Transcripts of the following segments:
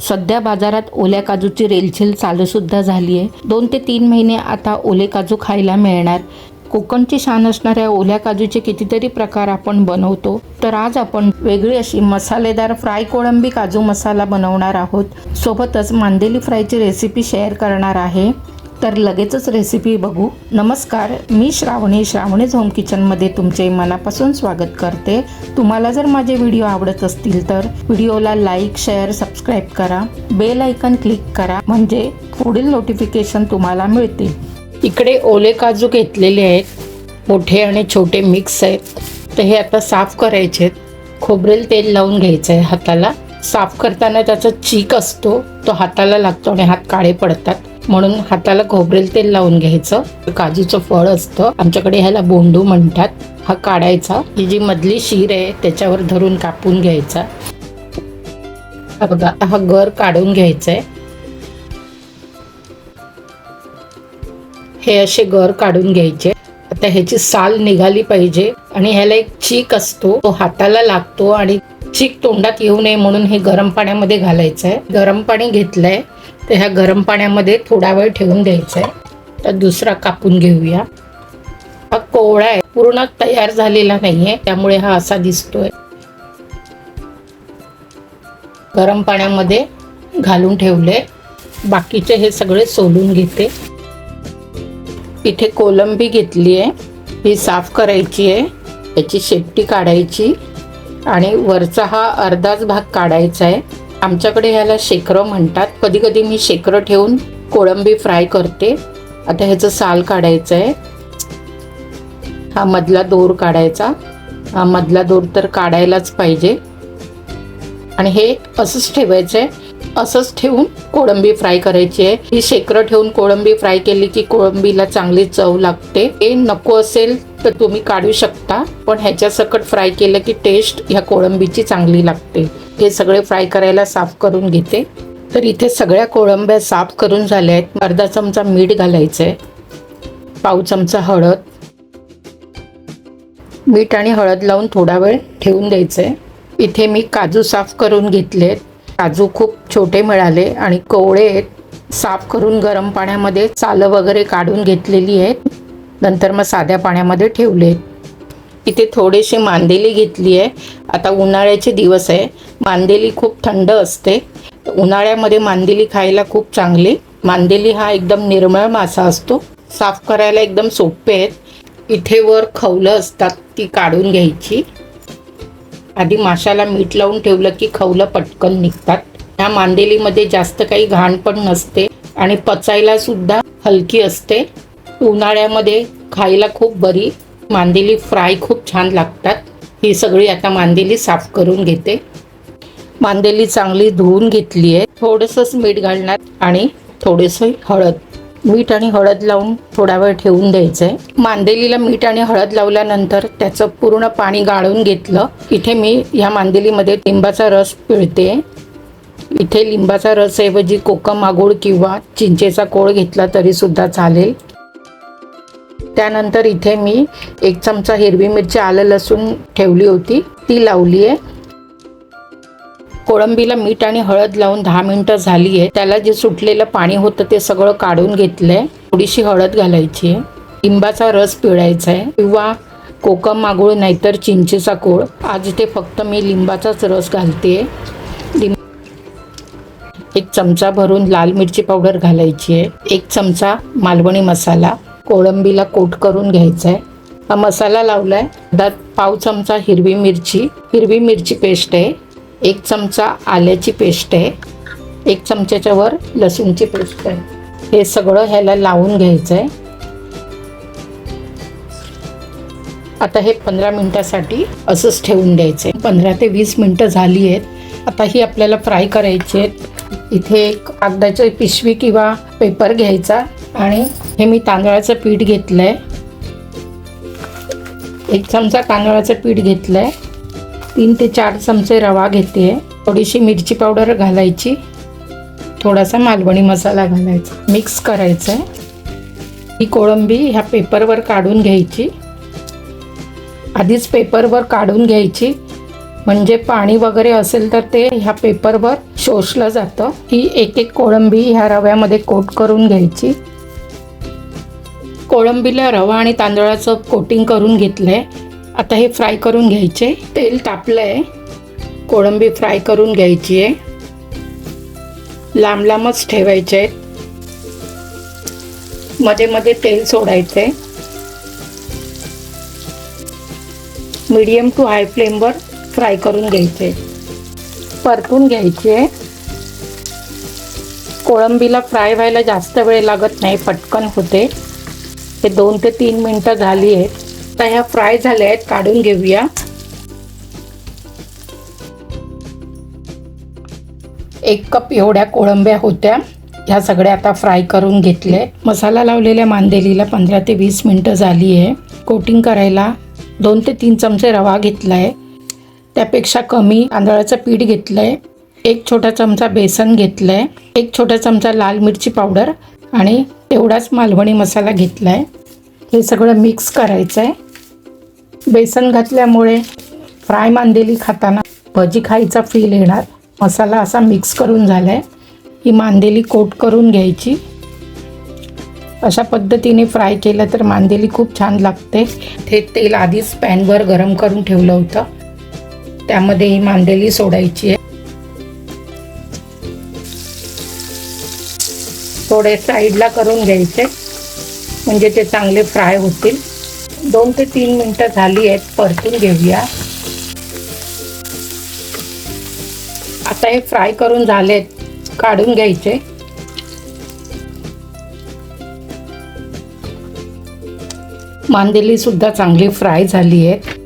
सध्या बाजारात ओल्या काजूची रेलचेल चालूसुद्धा झाली आहे दोन ते तीन महिने आता ओले काजू खायला मिळणार. कोकणची शान असणाऱ्या ओल्या काजूचे कितीतरी प्रकार आपण बनवतो तर आज आपण वेगळी अशी मसालेदार फ्राय कोळंबी काजू मसाला बनवणार आहोत. सोबतच मांदेली फ्रायची रेसिपी शेअर करणार आहे. तर लगेचच रेसिपी बघू. नमस्कार मी श्रावणी. श्रावणीज होम किचनमध्ये तुमचे मनापासून स्वागत करते. तुम्हाला जर माझे व्हिडिओ आवडत असतील तर व्हिडिओला लाईक शेअर सबस्क्राईब करा. बेल आयकन क्लिक करा. म्हणजे पुढील नोटिफिकेशन तुम्हाला मिळतील इकडे ओले काजू घेतलेले आहेत. मोठे आणि छोटे मिक्स आहेत. तर हे आता साफ करायचे आहेत. खोबरेल तेल लावून घ्यायचं आहे हाताला. साफ करताना त्याचा चीक असतो तो हाताला लागतो आणि हात काळे पडतात. म्हणून हाताला खोबरेल तेल लावून घ्यायचं. काजूचं फळ असतं. आमच्याकडे ह्याला बोंडू म्हणतात. हा काढायचा. ही जी मधली शीर आहे त्याच्यावर धरून कापून घ्यायचा. हा बघा हा गर काढून घ्यायचा आहे हे असे गर काढून घ्यायचे. आता ह्याची साल निघाली पाहिजे आणि ह्याला एक चीक असतो. तो हाताला लागतो आणि चीक तोंडात येऊ नये म्हणून हे गरम पाण्यामध्ये घालायचं आहे गरम पाणी घेतलंय. तर ह्या गरम पाण्यामध्ये थोडा वेळ ठेवून द्यायचं आहे तर दुसरा कापून घेऊया. हा कोवळा आहे पूर्ण तयार झालेला नाही आहे त्यामुळे हा असा दिसतोय. गरम पाण्यामध्ये घालून ठेवले. बाकीचे हे सगळे सोलून घेते. इथे कोलंबी घेतली आहे ही साफ करायची आहे याची शेपटी काढायची आणि वरचा हा अर्धाच भाग काढायचा आहे. आमच्याकडे ह्याला शेकरं म्हणतात. कधी कधी मी शेकरं ठेवून कोळंबी फ्राय करते. आता ह्याचं साल काढायचं आहे हा मधला दोर काढायचा. हा मधला दोर तर काढायलाच पाहिजे. आणि हे असंच ठेवायचं आहे असंच ठेवून कोळंबी फ्राय करायची आहे. ही शेकरं ठेवून कोळंबी फ्राय केली की कोळंबीला चांगली चव लागते. हे नको असेल तर तुम्ही काढू शकता. पण ह्याच्या सकट फ्राय केलं की टेस्ट ह्या कोळंबीची चांगली लागते. हे सगळे फ्राय करायला साफ करून घेते. तर इथे सगळ्या कोळंब्या साफ करून झाल्या आहेत. अर्धा चमचा मीठ घालायचं आहे पाव चमचा हळद. मीठ आणि हळद लावून थोडा वेळ ठेवून द्यायचं आहे इथे मी काजू साफ करून घेतलेत. काजू खूप छोटे मिळाले आणि कोवळे आहेत. साफ करून गरम पाण्यामध्ये सालं वगैरे काढून घेतलेली आहेत. नंतर मग साध्या पाण्यामध्ये ठेवले इथे थोडेशी मांदेली घेतली आहे. आता उन्हाळ्याचे दिवस आहे. मांदेली खूप थंड असते. उन्हाळ्यामध्ये मांदेली खायला खूप चांगली. मांदेली हा एकदम निर्मळ मासा असतो. साफ करायला एकदम सोपे आहेत. इथे वर खवलं असतात ती काढून घ्यायची. आधी माशाला मीठ लावून ठेवलं की खवलं पटकन निघतात. ह्या मांदेलीमध्ये जास्त काही घाण पण नसते आणि पचायला सुद्धा हलकी असते. उन्हाळ्यामध्ये खायला खूप बरी मांदेली फ्राय खूप छान लागतात. ही सगळी आता मांदेली साफ करून घेते. मांदेली चांगली धुवून घेतली आहे. थोडंसंच मीठ घालणार आणि थोडंसं हळद. मीठ आणि हळद लावून थोडा वेळ ठेवून द्यायचं आहे मांदेलीला मीठ आणि हळद लावल्यानंतर त्याचं पूर्ण पाणी गाळून घेतलं. इथे मी ह्या मांदेलीमध्ये लिंबाचा रस पिळते. इथे लिंबाचा रसऐवजी कोकम आगोळ किंवा चिंचेचा कोळ घेतला तरी सुद्धा चालेल. त्यानंतर इथे मी एक चमचा हिरवी मिरची आलं लसूण ठेवली होती. ती लावली आहे. कोळंबीला मीठ आणि हळद लावून दहा मिनटं झाली आहे. त्याला जे सुटलेलं पाणी होतं ते सगळं काढून घेतलंय. थोडीशी हळद घालायची आहे. लिंबाचा रस पिळायचा आहे. किंवा कोकम मागूळ नाहीतर चिंचेचा कोळ. आज इथे फक्त मी लिंबाचाच रस घालते. लिंब एक चमचा भरून लाल मिरची पावडर घालायची आहे. एक चमचा मालवणी मसाला. कोळंबीला कोट करून घ्यायचा आहे हा मसाला लावलाय. त्यात पाव चमचा हिरवी मिरची. हिरवी मिरची पेस्ट आहे. एक चमचा आल्याची पेस्ट आहे. एक चमच्याच्या वर लसूणची पेस्ट आहे. हे सगळं ह्याला लावून घ्यायचं आहे आता हे पंधरा मिनटासाठी असंच ठेवून द्यायचं आहे पंधरा ते वीस मिनटं झाली आहेत. आता ही आपल्याला फ्राय करायची आहेत. इथे एक कागदाची पिशवी किंवा पेपर घ्यायचा. आणि हे मी तांदळाचं पीठ घेतलं आहे एक चमचा तांदळाचं पीठ घेतलं आहे तीन ते चार चमचे रवा घेते. थोडीशी मिरची पावडर घालायची. थोडासा मालवणी मसाला घालायचा. मिक्स करायचं आहे ही कोळंबी ह्या पेपरवर काढून घ्यायची. आधीच पेपरवर काढून घ्यायची. म्हणजे पाणी वगैरे असेल तर ते ह्या पेपरवर शोषलं जातं. ही एक एक कोळंबी ह्या रव्यामध्ये कोट करून घ्यायची. कोळंबीला रवा आणि तांदळाचं कोटिंग करून घेतलं आहे आता हे फ्राय करून घ्यायचे. तेल तापलं आहे कोळंबी फ्राय करून घ्यायची आहे लांब लांबच ठेवायचे आहेत मध्ये मध्ये तेल सोडायचे मीडियम टू हाय फ्लेमवर फ्राय करून घ्यायचे परतून घ्यायचे कोळंबीला फ्राय व्हायला जास्त वेळ लागत नाही पटकन होते. हे दोन ते तीन मिनटं झाली आहेत. आता ह्या फ्राय झाल्या आहेत काढून घेऊया. एक कप एवढ्या कोळंब्या होत्या. ह्या सगळ्या आता फ्राय करून घेतले. मसाला लावलेल्या मांदेलीला पंधरा ते वीस मिनटं झाली आहे. कोटिंग करायला दोन ते तीन चमचे रवा घेतला आहे त्यापेक्षा कमी तांदळाचं पीठ घेतलं आहे एक छोटा चमचा बेसन घेतलं आहे एक छोटा चमचा लाल मिरची पावडर. आणि तेवढाच मालवणी मसाला घेतला आहे हे सगळं मिक्स करायचं आहे बेसन घातल्यामुळे फ्राय मांदेली खाताना भजी खायचा फील येणार. मसाला असा मिक्स करून झाला आहे ही मांदेली कोट करून घ्यायची. अशा पद्धतीने फ्राय केलं तर मांदेली खूप छान लागते. ते तेल आधीच पॅनवर गरम करून ठेवलं होतं. त्यामध्ये ही मांदेली सोडायची आहे. थोडे साईडला करून घ्यायचे. म्हणजे ते चांगले फ्राय होतील. दोन ते तीन मिनटं झाली आहेत परतून घेऊया. आता हे फ्राय करून झालेत काढून घ्यायचे. मांदेली सुद्धा चांगली फ्राय झाली आहे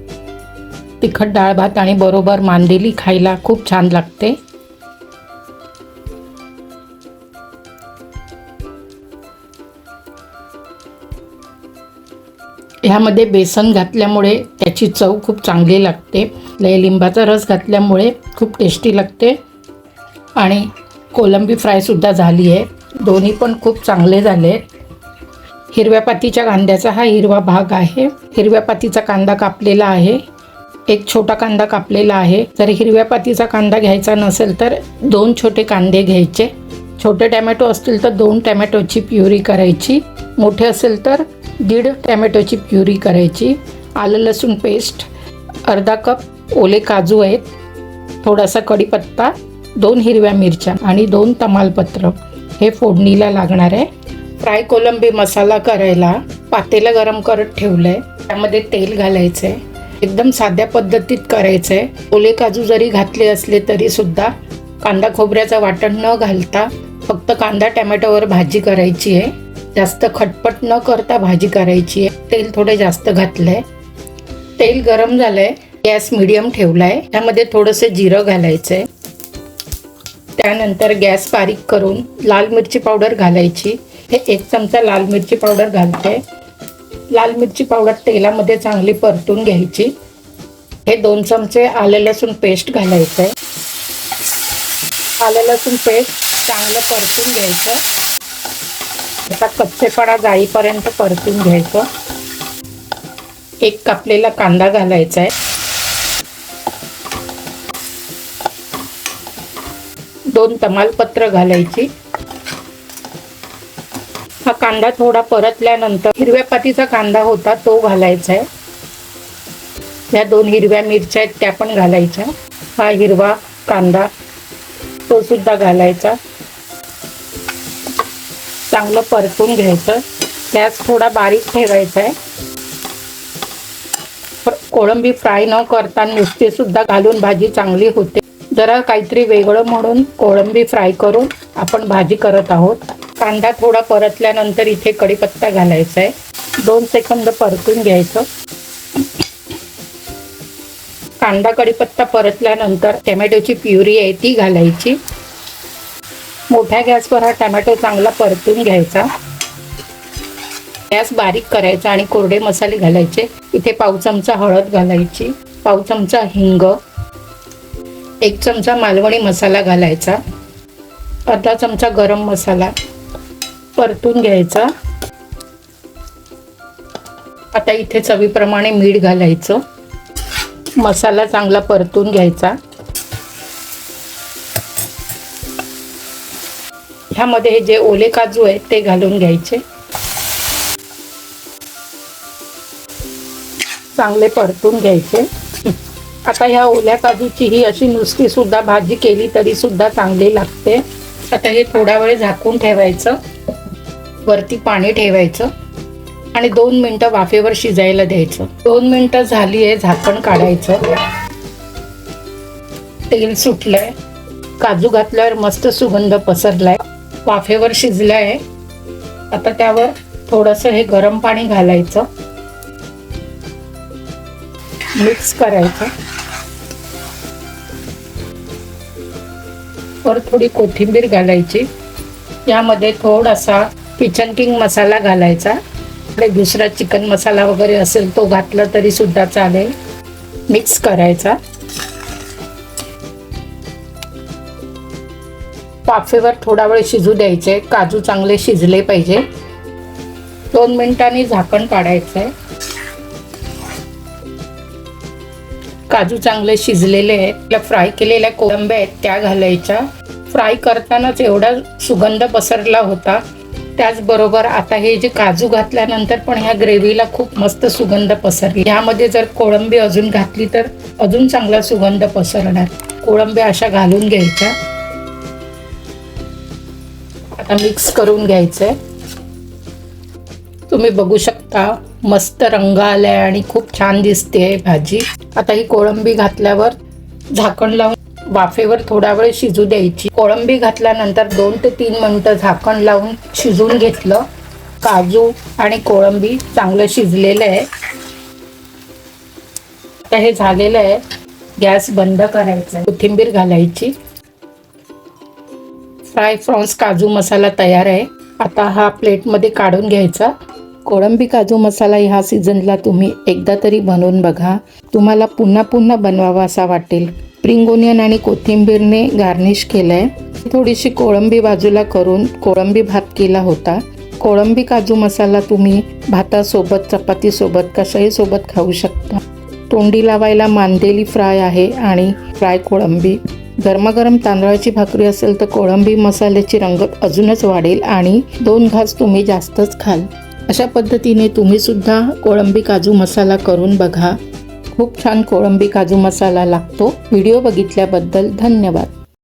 तिखट डाळ भात आणि बरोबर मांदेली खायला खूप छान लागते. ह्यामध्ये बेसन घातल्यामुळे त्याची चव खूप चांगली लागते. लय लिंबाचा रस घातल्यामुळे खूप टेस्टी लागते. आणि कोलंबी फ्रायसुद्धा झाली आहे. दोन्ही पण खूप चांगले झाले. हिरव्या पातीच्या कांद्याचा हा हिरवा भाग आहे. हिरव्या पातीचा कांदा कापलेला आहे. एक छोटा कांदा कापलेला आहे. जर हिरव्या पातीचा कांदा घ्यायचा नसेल तर दोन छोटे कांदे घ्यायचे. छोटे टॅमॅटो असतील तर दोन टॅमॅटोची प्युरी करायची. मोठे असेल तर दीड टॅमॅटोची प्युरी करायची. आलं लसूण पेस्ट अर्धा कप ओले काजू आहेत थोडासा कढीपत्ता दोन हिरव्या मिरच्या आणि दोन तमालपत्र. हे फोडणीला लागणार आहे. फ्राय कोलंबी मसाला करायला पातेलं गरम करत ठेवलं आहे त्यामध्ये तेल घालायचंय. एकदम साध्या पद्धतीत करायचंय. ओले काजू जरी घातले असले तरीसुद्धा कांदा खोबऱ्याचं वाटण न घालता फक्त कांदा टॅमॅटोवर भाजी करायची आहे. जास्त खटपट न करता भाजी करायची आहे. तेल थोडं जास्त घातलंय. तेल गरम झालंय. गॅस मिडियम ठेवलाय. त्यामध्ये थोडंसं जिरं घालायचंय. त्यानंतर गॅस बारीक करून लाल मिरची पावडर घालायची. हे एक चमचा लाल मिरची पावडर घालते. लाल मिरची पावडर तेलामध्ये चांगली परतून घ्यायची. हे दोन चमचे आलं लसूण पेस्ट घालायचं आहे आलं लसूण पेस्ट चांगलं परतून घ्यायचं. आता कच्चेपणा जाईपर्यंत परतून घ्यायचं. एक कापलेला कांदा घालायचा आहे. दोन तमालपत्र घालायची. हा कांदा थोडा परतल्यानंतर हिरव्या पातीचा कांदा होता तो घालायचा आहे. या दोन हिरव्या मिरच्या आहेत त्या पण घालायच्या. हा हिरवा कांदा तो सुद्धा घालायचा. चांगलं परतून घ्यायचं. गॅस थोडा बारीक ठेवायचा आहे. कोळंबी फ्राय न करता नुसतीसुद्धा घालून भाजी चांगली होते. जरा काहीतरी वेगळं म्हणून कोळंबी फ्राय करून आपण भाजी करत आहोत. कांदा थोडा परतल्यानंतर इथे कढीपत्ता घालायचा आहे. दोन सेकंद परतून घ्यायचं. कांदा कढीपत्ता परतल्यानंतर टोमॅटोची प्युरी आहे ती घालायची. मोठ्या गॅसवर हा टमॅटो चांगला परतून घ्यायचा. गॅस बारीक करायचा आणि कोरडे मसाले घालायचे. इथे पाव चमचा हळद घालायची पाव चमचा हिंग एक चमचा मालवणी मसाला घालायचा अर्धा चमचा गरम मसाला परतून घ्यायचा. आता इथे चवीप्रमाणे मीठ घालायचं. मसाला चांगला परतून घ्यायचा. ह्यामध्ये जे ओले काजू आहेत ते घालून घ्यायचे. चांगले परतून घ्यायचे. आता ह्या ओल्या काजूची ही अशी नुसती सुद्धा भाजी केली तरी सुद्धा चांगली लागते. आता हे थोडा वेळ झाकून ठेवायचं. वरती पाणी ठेवायचं. आणि दोन मिनटं वाफेवर शिजायला द्यायचं. दोन मिनटं झाली आहे झाकण काढायचं. तेल सुटलंय. काजू घातल्यावर मस्त सुगंध पसरलाय. वाफेवर शिजलं आहे आता त्यावर थोडंसं हे गरम पाणी घालायचं. मिक्स करायचं. वर थोडी कोथिंबीर घालायची. यामध्ये थोडासा किचन किंग मसाला घालायचा. दुसरा चिकन मसाला वगैरे असेल तो घातला तरी सुद्धा चालेल. मिक्स करायचा. वाफेवर थोडा वेळ शिजू द्यायचे. काजू चांगले शिजले पाहिजे. दोन मिनिटांनी झाकण काढायचंय. काजू चांगले शिजलेले आहेत. त्या फ्राय केलेल्या कोळंब्या आहेत त्या घालायच्या. फ्राय करतानाच एवढा सुगंध पसरला होता. त्याचबरोबर आता हे जे काजू घातल्यानंतर पण ह्या ग्रेव्हीला खूप मस्त सुगंध पसरली. ह्यामध्ये जर कोळंबी अजून घातली तर अजून चांगला सुगंध पसरणार. कोळंब्या अशा घालून घ्यायच्या. आता मिक्स करून घ्यायचंय. तुम्ही बघू शकता मस्त रंग आलाय आणि खूप छान दिसते भाजी. आता ही कोळंबी घातल्यावर झाकण लावून वाफेवर थोडा वेळ शिजू द्यायची. कोळंबी घातल्यानंतर दोन ते तीन मिनटं झाकण लावून शिजून घेतलं. काजू आणि कोळंबी चांगलं शिजलेलं आहे. आता हे झालेलं आहे. गॅस बंद करायचा कोथिंबीर घालायची. फ्राय फ्रॉन्स काजू मसाला तयार आहे. आता हा प्लेटमध्ये काढून घ्यायचा. कोळंबी काजू मसाला ह्या सीझनला तुम्ही एकदा तरी बनवून बघा. तुम्हाला पुन्हा पुन्हा बनवावा असा वाटेल. स्प्रिंग ओनियन आणि कोथिंबीरने गार्निश केलं आहे थोडीशी कोळंबी बाजूला करून कोळंबी भात केला होता. कोळंबी काजू मसाला तुम्ही भातासोबत चपातीसोबत कशाही सोबत खाऊ शकता. तोंडी लावायला मांदेली फ्राय आहे आणि फ्राय कोळंबी. गरमागरम तांदळाची भाकरी असेल तर कोळंबी मसाल्याची रंगत अजूनच वाढेल आणि दोन घास तुम्ही जास्तच खाल. अशा पद्धतीने तुम्ही सुद्धा कोळंबी काजू मसाला करून बघा. खूप छान कोळंबी काजू मसाला लागतो. व्हिडिओ बघितल्याबद्दल धन्यवाद.